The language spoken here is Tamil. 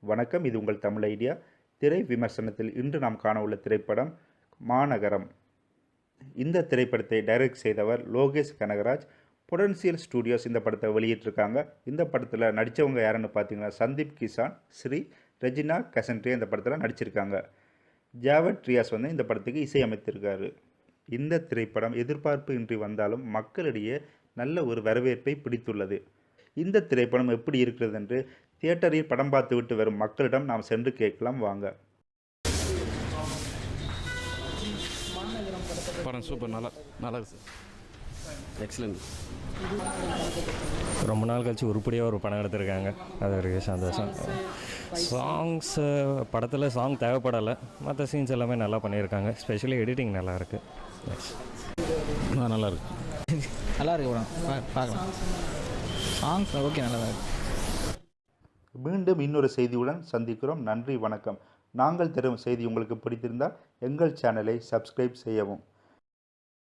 வணக்கம் இது உங்கள் தமிழ் ஐடியா. திரை விமர்சனத்தில் இன்று நாம் காண உள்ள திரைப்படம் மாநகரம். இந்த திரைப்படத்தை டைரக்ட் செய்தவர் லோகேஷ் கனகராஜ். பொடன்சியல் ஸ்டூடியோஸ் இந்த படத்தை வெளியிட்டிருக்காங்க. இந்த படத்தில் நடித்தவங்க யாருன்னு பார்த்தீங்கன்னா சந்தீப் கிசான் ஸ்ரீ ரெஜினா கசன்ட்ரி இந்த படத்தில் நடிச்சிருக்காங்க. ஜாவட் ரியாஸ் வந்து இந்த படத்துக்கு இசையமைத்திருக்காரு. இந்த திரைப்படம் எதிர்பார்ப்பு இன்றி வந்தாலும் மக்களிடையே நல்ல ஒரு வரவேற்பை பிடித்துள்ளது. இந்த திரைப்படம் எப்படி இருக்கிறது என்று தியேட்டரில் படம் பார்த்துவிட்டு வரும் மக்களிடம் நாம் சென்று கேட்கலாம் வாங்க. படம் சூப்பர். நல்லா நல்லா இருக்கு சார். எக்ஸலண்ட் ரொம்ப நாள் கழிச்சு உருப்படியாக ஒரு படம் எடுத்திருக்காங்க. அது ஒரு சந்தோஷம். சாங்ஸ் படத்தில் சாங் தேவைப்படலை. மற்ற சீன்ஸ் எல்லாமே நல்லா பண்ணியிருக்காங்க. ஸ்பெஷலி எடிட்டிங் நல்லா இருக்கு. ஆ நல்லா இருக்கு. நல்லா இருக்கு படம் பார்க்கலாம். சாங்ஸ் ஓகே நல்லா தான் மீண்டும் இன்னொரு செய்தியுடன் சந்திக்கிறோம். நன்றி வணக்கம். நாங்கள் தரும் செய்தி உங்களுக்கு பிடித்திருந்தால் எங்கள் சேனலை சப்ஸ்கிரைப் செய்யவும்.